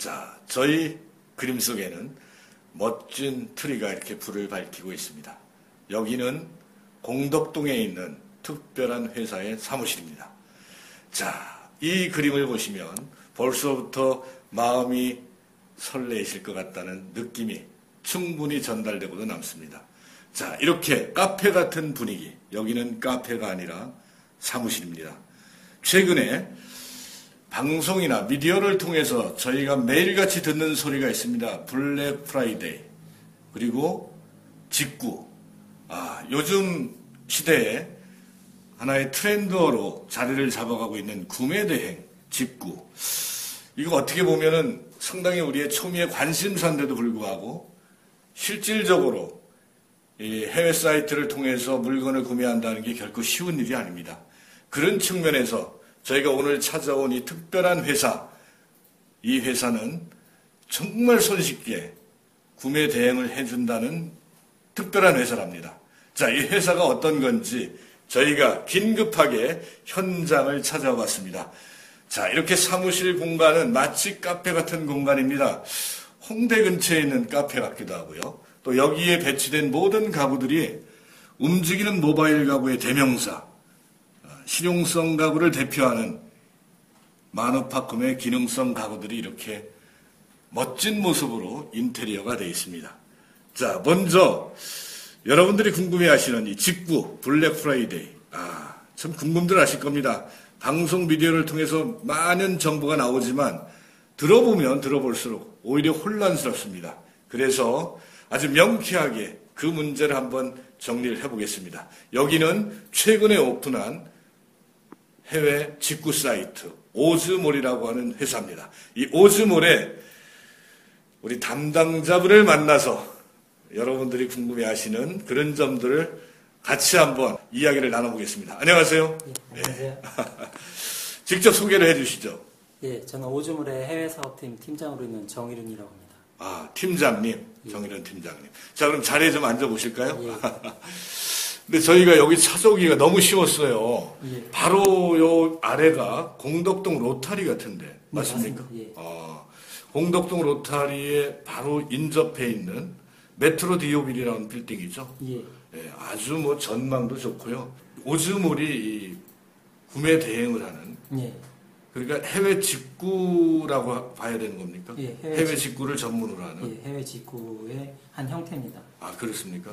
자, 저희 그림 속에는 멋진 트리가 이렇게 불을 밝히고 있습니다. 여기는 공덕동에 있는 특별한 회사의 사무실입니다. 자, 이 그림을 보시면 벌써부터 마음이 설레실 것 같다는 느낌이 충분히 전달되고도 남습니다. 자, 이렇게 카페 같은 분위기. 여기는 카페가 아니라 사무실입니다. 최근에 방송이나 미디어를 통해서 저희가 매일같이 듣는 소리가 있습니다. 블랙 프라이데이. 그리고 직구. 아, 요즘 시대에 하나의 트렌드어로 자리를 잡아가고 있는 구매 대행, 직구. 이거 어떻게 보면은 상당히 우리의 초미의 관심사인데도 불구하고 실질적으로 해외 사이트를 통해서 물건을 구매한다는 게 결코 쉬운 일이 아닙니다. 그런 측면에서 저희가 오늘 찾아온 이 특별한 회사, 이 회사는 정말 손쉽게 구매 대행을 해준다는 특별한 회사랍니다. 자, 이 회사가 어떤 건지 저희가 긴급하게 현장을 찾아봤습니다. 자, 이렇게 사무실 공간은 마치 카페 같은 공간입니다. 홍대 근처에 있는 카페 같기도 하고요. 또 여기에 배치된 모든 가구들이 움직이는 모바일 가구의 대명사, 실용성 가구를 대표하는 마누파쿰의 기능성 가구들이 이렇게 멋진 모습으로 인테리어가 되어 있습니다. 자, 먼저 여러분들이 궁금해 하시는 이 직구 블랙 프라이데이. 아, 참 궁금들 하실 겁니다. 방송 미디어를 통해서 많은 정보가 나오지만 들어보면 들어볼수록 오히려 혼란스럽습니다. 그래서 아주 명쾌하게 그 문제를 한번 정리를 해보겠습니다. 여기는 최근에 오픈한 해외 직구 사이트 오즈몰이라고 하는 회사입니다. 이 오즈몰에 우리 담당자분을 만나서 여러분들이 궁금해하시는 그런 점들을 같이 한번 이야기를 나눠보겠습니다. 안녕하세요. 예, 안녕하세요. 직접 소개를 해주시죠. 예, 저는 오즈물의 해외 사업팀 팀장으로 있는 정일훈이라고 합니다. 아 팀장님, 정일원 팀장님. 자 그럼 자리에 좀 앉아 보실까요? 예. 근데 저희가 여기 찾아오기가 너무 쉬웠어요. 예. 바로 요 아래가 공덕동 로타리 같은데 맞습니까? 맞습니다. 예. 아, 공덕동 로타리에 바로 인접해 있는 메트로 디오빌이라는 빌딩이죠. 예, 예, 아주 뭐 전망도 좋고요. 오즈몰이 이 구매 대행을 하는 예, 그러니까 해외 직구라고 봐야 되는 겁니까? 예, 해외 해외 직- 직구를 전문으로 하는. 예, 해외 직구의 한 형태입니다. 아 그렇습니까?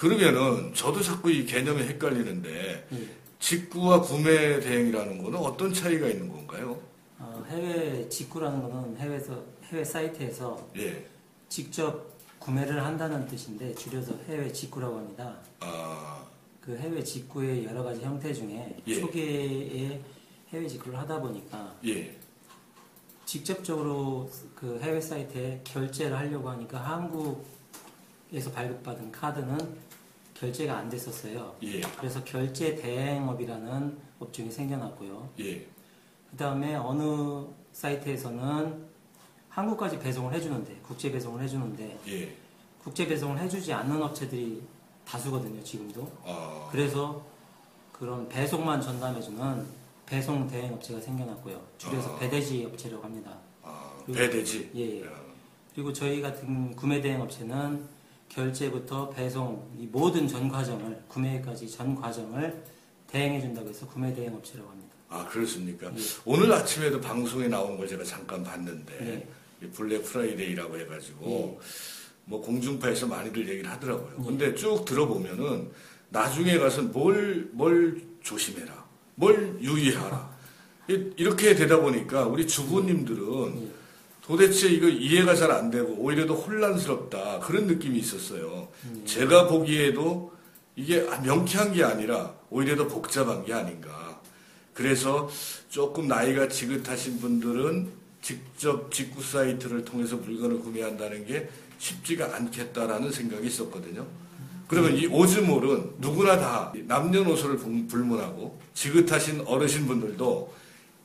예. 그러면은 저도 자꾸 이 개념이 헷갈리는데 예. 직구와 구매 대행이라는 거는 어떤 차이가 있는 건가요? 어, 해외 직구라는 거는 해외에서 해외 사이트에서 예. 직접 구매를 한다는 뜻인데 줄여서 해외 직구라고 합니다. 아, 그 해외 직구의 여러 가지 형태 중에 예. 초기에 해외 직구를 하다 보니까 예. 직접적으로 그 해외 사이트에 결제를 하려고 하니까 한국에서 발급받은 카드는 결제가 안 됐었어요. 예. 그래서 결제 대행업이라는 업종이 생겨났고요. 예. 그 다음에 어느 사이트에서는 한국까지 배송을 해주는데, 국제 배송을 해주는데, 예. 국제 배송을 해주지 않는 업체들이 다수거든요, 지금도. 아, 그래서 그런 배송만 전담해주는 배송 대행 업체가 생겨났고요. 줄여서 아. 배대지 업체라고 합니다. 아 배대지. 예, 예. 아, 그리고 저희 같은 구매 대행 업체는 결제부터 배송 이 모든 전 과정을 구매까지 전 과정을 대행해 준다고 해서 구매 대행 업체라고 합니다. 아 그렇습니까? 예. 오늘 아침에도 방송에 나온 걸 제가 잠깐 봤는데 네. 이 블랙 프라이데이라고 해가지고 예. 뭐 공중파에서 많이들 얘기를 하더라고요. 예. 근데 쭉 들어보면은 나중에 가서 뭘, 뭘 조심해라. 뭘 유의하라. 이- 이렇게 되다 보니까 우리 주부님들은 예. 도대체 이거 이해가 잘 안 되고 오히려 더 혼란스럽다. 그런 느낌이 있었어요. 음. 제가 보기에도 이게 아, 명쾌한 게 아니라 오히려 더 복잡한 게 아닌가. 그래서 조금 나이가 지긋하신 분들은 직접 직구 사이트를 통해서 물건을 구매한다는 게 쉽지가 않겠다라는 생각이 있었거든요. 그러면 이 오즈몰은 누구나 다 남녀노소를 불- 불문하고 지긋하신 어르신분들도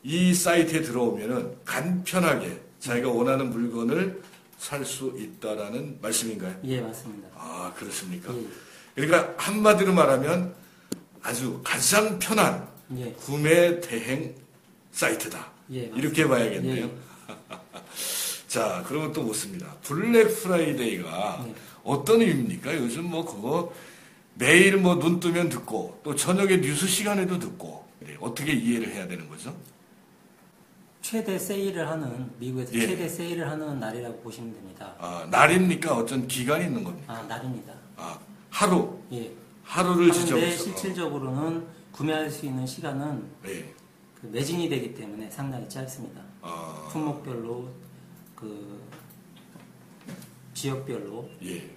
이 사이트에 들어오면은 간편하게 자기가 원하는 물건을 살 수 있다라는 말씀인가요? 예, 맞습니다. 아 그렇습니까? 예, 그러니까 한마디로 말하면 아주 가장 편한 예, 구매 대행 사이트다. 예. 이렇게 봐야겠네요. 예, 자, 그러면 또 묻습니다. 블랙 프라이데이가 네. 어떤 의미입니까? 요즘 뭐 그거 매일 뭐 눈 뜨면 듣고 또 저녁에 뉴스 시간에도 듣고 네, 어떻게 이해를 해야 되는 거죠? 최대 세일을 하는 미국에서 예. 최대 세일을 하는 날이라고 보시면 됩니다. 아, 날입니까? 어떤 기간이 있는 겁니까? 아 날입니다. 아, 하루, 예. 하루를 지정해서. 실질적으로는 구매할 수 있는 시간은 예. 그 매진이 되기 때문에 상당히 짧습니다. 아, 품목별로 그 지역별로 예.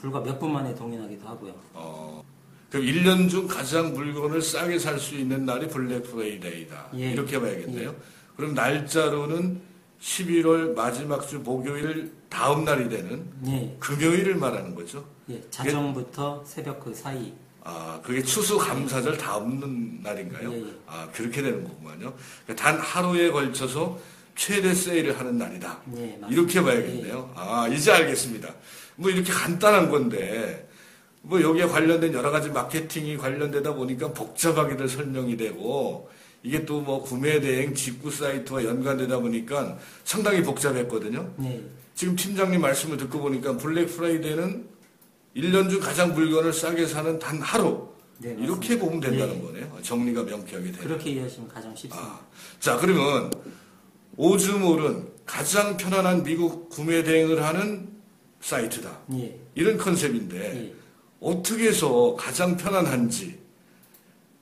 불과 몇 분 만에 동인하기도 하고요. 어, 그럼 1년 중 가장 물건을 싸게 살 수 있는 날이 블랙 프라이데이다. 예. 이렇게 봐야겠네요. 그럼 날짜로는 11월 마지막 주 목요일 다음 날이 되는 예, 금요일을 말하는 거죠. 예, 자정부터 새벽 그 사이. 아, 그게 추수감사절 다음 날인가요? 예, 예. 아, 그렇게 되는 거구만요. 그러니까 단 하루에 걸쳐서 최대 세일을 하는 날이다. 예. 이렇게 봐야겠네요. 아, 이제 알겠습니다. 뭐 이렇게 간단한 건데, 뭐 여기에 관련된 여러 가지 마케팅이 관련되다 보니까 복잡하게들 설명이 되고, 이게 또 뭐 구매 대행 직구 사이트와 연관되다 보니까 상당히 복잡했거든요. 예, 지금 팀장님 말씀을 듣고 보니까 블랙 프라이데이는 1년 중 가장 물건을 싸게 사는 단 하루. 네, 이렇게. 보면 된다는 예, 거네요. 정리가 명쾌하게 되네. 그렇게 이해하시면 가장 쉽습니다. 아, 자, 그러면 오즈몰은 가장 편안한 미국 구매 대행을 하는 사이트다. 예, 이런 컨셉인데 예. 어떻게 해서 가장 편안한지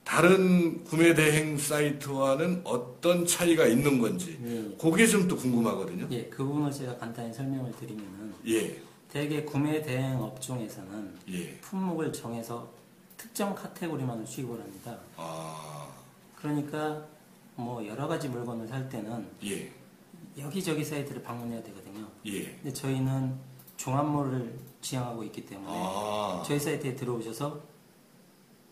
다른 구매 대행 사이트와는 어떤 차이가 있는 건지 예. 그게 좀 또 궁금하거든요. 예, 그 부분을 제가 간단히 설명을 드리면은 예, 대개 구매 대행 업종에서는 예. 품목을 정해서 특정 카테고리만을 취급을 합니다. 아, 그러니까 뭐 여러 가지 물건을 살 때는 예, 여기저기 사이트를 방문해야 되거든요. 예. 근데 저희는 종합몰을 지향하고 있기 때문에 아, 저희 사이트에 들어오셔서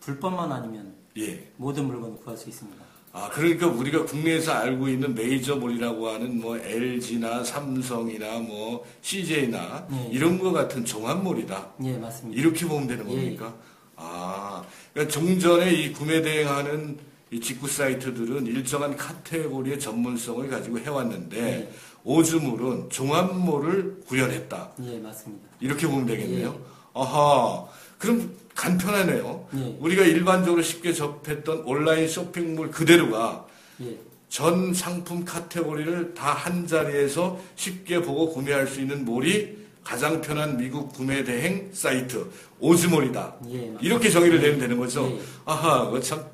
불법만 아니면 예. 모든 물건을 구할 수 있습니다. 아, 그러니까 우리가 국내에서 알고 있는 메이저몰이라고 하는 뭐 LG나 삼성이나 뭐 CJ나 예. 이런 거 같은 종합몰이다. 예, 맞습니다. 이렇게 보면 되는 예. 겁니까? 아, 그러니까 종전에 이 구매 대행하는 이 직구 사이트들은 일정한 카테고리의 전문성을 가지고 해왔는데 예. 오즈몰은 종합몰을 구현했다. 예, 맞습니다. 이렇게 보면 되겠네요. 예. 아하, 그럼 간편하네요. 예. 우리가 일반적으로 쉽게 접했던 온라인 쇼핑몰 그대로가 예, 전 상품 카테고리를 다 한 자리에서 쉽게 보고 구매할 수 있는 몰이 가장 편한 미국 구매 대행 사이트 오즈몰이다. 예. 이렇게 정의를 내면 되는 거죠. 예. 아하, 그거 참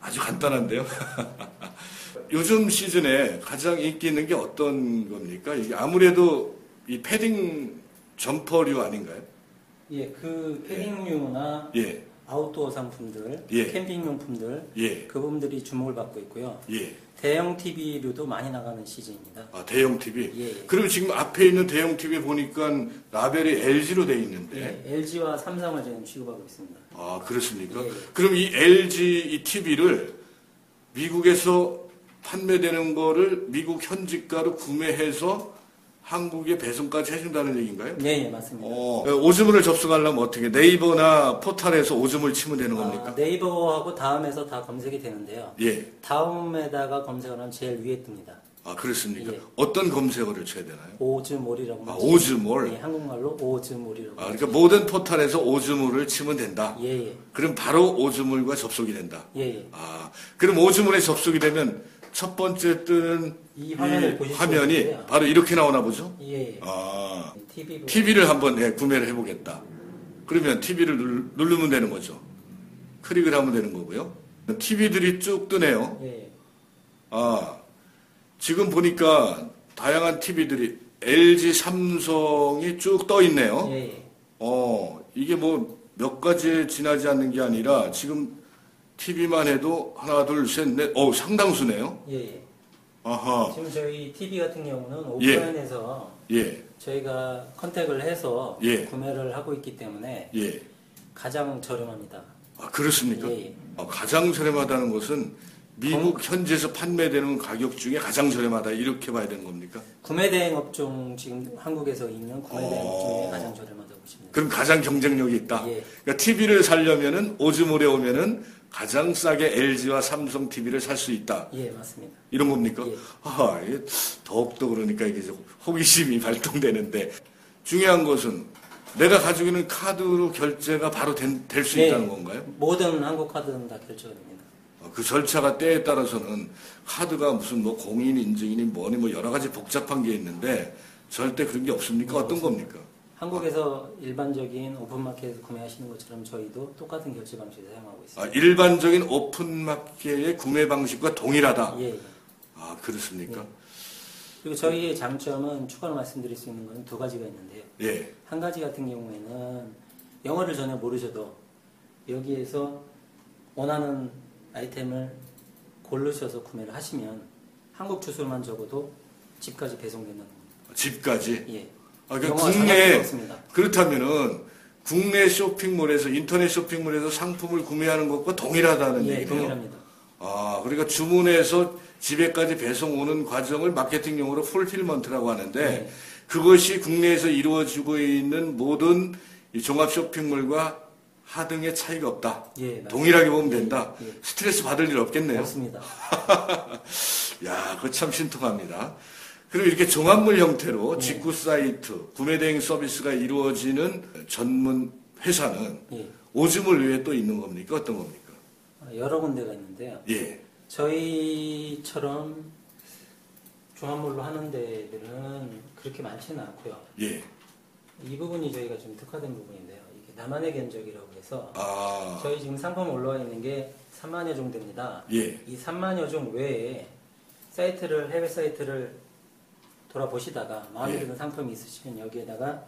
아주 간단한데요. 요즘 시즌에 가장 인기 있는 게 어떤 겁니까? 이게 아무래도 이 패딩 점퍼류 아닌가요? 예, 그 패딩류나 예, 아웃도어 상품들, 예. 캠핑 용품들 예, 그 부분들이 주목을 받고 있고요. 예. 대형 TV류도 많이 나가는 시즌입니다. 아, 대형 TV. 예. 그럼 지금 앞에 있는 대형 TV 보니까 라벨이 LG로 돼 있는데. 예, LG와 삼성을 지금 취급하고 있습니다. 아, 그렇습니까? 예. 그럼 이 LG 이 TV를 미국에서 판매되는 거를 미국 현지가로 구매해서 한국에 배송까지 해준다는 얘기인가요? 예, 예, 맞습니다. 어, 오즈물을 접속하려면 어떻게 네이버나 포탈에서 오즈물 치면 되는 겁니까? 아, 네이버하고 다음에서 다 검색이 되는데요. 예. 다음에다가 검색을 하면 제일 위에 뜹니다. 아, 그렇습니까? 예. 어떤 검색어를 쳐야 되나요? 오즈몰이라고. 아. 오즈몰? 예, 한국말로 오즈몰이라고. 아, 그러니까 모든 포탈에서 오즈물을 치면 된다. 예, 예, 그럼 바로 오즈물과 접속이 된다. 예, 예. 아, 그럼 오즈물에 접속이 되면 첫 번째 뜨는 이 화면을 보실 수 화면이 있는데요. 바로 이렇게 나오나 보죠? 예, 예. 아, TV. TV를 한번 예, 구매를 해보겠다. 그러면 TV를 누르면 되는 거죠. 클릭을 하면 되는 거고요. TV들이 쭉 뜨네요. 예, 예. 아, 지금 보니까 다양한 TV들이 LG, 삼성이 쭉 떠 있네요. 예, 예. 어, 이게 뭐 몇 가지에 지나지 않는 게 아니라 지금 TV만 해도 하나, 둘, 셋, 넷, 어 상당수네요. 예, 예. 아하, 지금 저희 TV 같은 경우는 예. 오프라인에서 예, 저희가 컨택을 해서 예. 구매를 하고 있기 때문에 예. 가장 저렴합니다. 아, 그렇습니까? 예, 예. 아, 가장 저렴하다는 것은 미국 현지에서 판매되는 가격 중에 가장 저렴하다 이렇게 봐야 되는 겁니까? 구매 대행 업종 지금 한국에서 있는 구매 대행 어. 업종 중에 가장 저렴하다고 보시면 됩니다. 그럼 가장 경쟁력이 있다. 예. 그러니까 TV를 살려면은 오즈몰에 오면은 가장 싸게 LG와 삼성 TV를 살 수 있다. 예, 맞습니다. 이런 겁니까? 예. 아, 이게 더욱더 그러니까 이게 좀 호기심이 발동되는데 중요한 것은 내가 가지고 있는 카드로 결제가 바로 될수 네. 있다는 건가요? 모든 한국 카드는 다 결제가 됩니다. 어, 그 절차가 때에 따라서는 카드가 무슨 뭐 공인 인증이니 뭐니 뭐 여러 가지 복잡한 게 있는데 절대 그런 게 없습니까? 네, 어떤. 겁니까? 한국에서 일반적인 오픈마켓에서 구매하시는 것처럼 저희도 똑같은 결제 방식을 사용하고 아, 있습니다. 일반적인 오픈마켓의 구매 방식과 동일하다. 예. 아, 그렇습니까? 네. 그리고 저희의 장점은 추가로 말씀드릴 수 있는 건 두 가지가 있는데요. 예. 한 가지 같은 경우에는 영어를 전혀 모르셔도 여기에서 원하는 아이템을 고르셔서 구매를 하시면 한국 주소만 적어도 집까지 배송된다는 겁니다. 집까지. 예. 아, 그 필요 국내 없습니다. 그렇다면은 국내 쇼핑몰에서 인터넷 쇼핑몰에서 상품을 구매하는 것과 동일하다는 예, 얘기네요. 동일합니다. 아, 그러니까 주문해서 집에까지 배송 오는 과정을 마케팅 용어로 풀필먼트라고 하는데 네. 그것이 국내에서 이루어지고 있는 모든 이 종합 쇼핑몰과 하등의 차이가 없다. 예, 맞습니다. 동일하게 보면 된다. 예, 예. 스트레스 받을 일 없겠네요. 없습니다. 야, 그거 참 신통합니다. 그리고 이렇게 종합물 형태로 네. 직구 사이트, 구매 대행 서비스가 이루어지는 전문 회사는 예. 오줌을 위해 또 있는 겁니까? 어떤 겁니까? 아, 여러 군데가 있는데요. 예. 저희처럼 종합물로 하는 데들은 그렇게 많지는 않고요. 예. 이 부분이 저희가 좀 특화된 부분인데요. 나만의 견적이라고 해서 아, 저희 지금 상품 올라와 있는 게 3만여 종대입니다. 예. 이 3만여 종 외에 사이트를 해외 사이트를 돌아보시다가 마음에 예. 드는 상품이 있으시면 여기에다가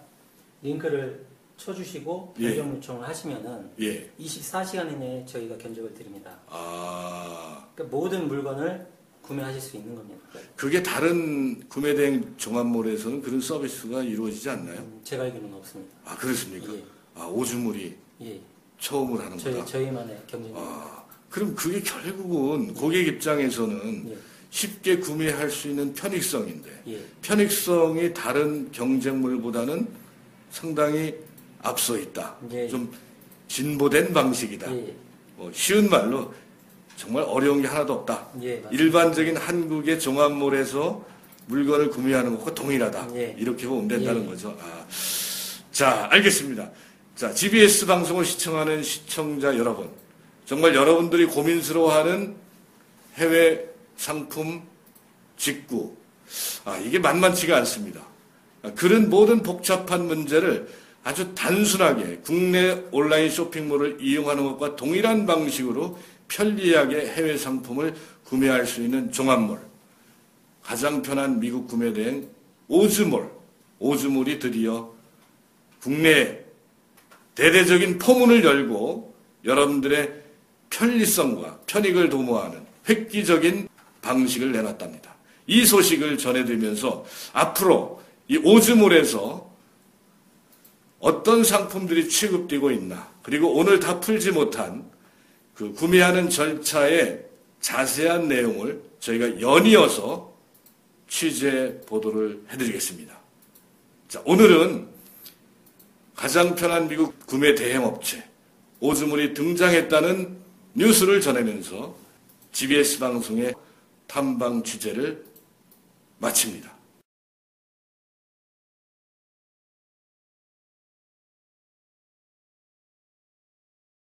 링크를 쳐주시고 예. 변경 요청을 하시면은 예. 24시간 이내에 저희가 견적을 드립니다. 아, 그러니까 모든 물건을 구매하실 수 있는 겁니다. 그게 다른 구매 대행 종합몰에서는 그런 서비스가 이루어지지 않나요? 음, 제가 알기로는 없습니다. 아, 그렇습니까? 예. 아, 오줌물이 예, 처음을 하는 저희 거다. 저희만의 경쟁입니다. 아, 그럼 그게 결국은 고객 입장에서는 예, 쉽게 구매할 수 있는 편익성인데 예, 편익성이 다른 경쟁물보다는 상당히 앞서 있다. 예. 좀 진보된 방식이다. 예, 뭐 쉬운 말로 정말 어려운 게 하나도 없다. 예. 일반적인 한국의 종합몰에서 물건을 구매하는 것과 동일하다. 예. 이렇게 보면 된다는 예. 거죠. 아, 자, 알겠습니다. 자, GBS 방송을 시청하는 시청자 여러분. 정말 여러분들이 고민스러워하는 해외 상품 직구. 아, 이게 만만치가 않습니다. 아, 그런 모든 복잡한 문제를 아주 단순하게 국내 온라인 쇼핑몰을 이용하는 것과 동일한 방식으로 편리하게 해외 상품을 구매할 수 있는 종합몰. 가장 편한 미국 구매 대행 오즈몰. 오즈몰이 드디어 국내에 대대적인 포문을 열고 여러분들의 편리성과 편익을 도모하는 획기적인 방식을 내놨답니다. 이 소식을 전해드리면서 앞으로 이 오즈몰에서 어떤 상품들이 취급되고 있나 그리고 오늘 다 풀지 못한 그 구매하는 절차의 자세한 내용을 저희가 연이어서 취재 보도를 해드리겠습니다. 자, 오늘은 가장 편한 미국 구매 대행 업체 오즈몰이 등장했다는 뉴스를 전하면서 GBS 방송의 탐방 취재를 마칩니다.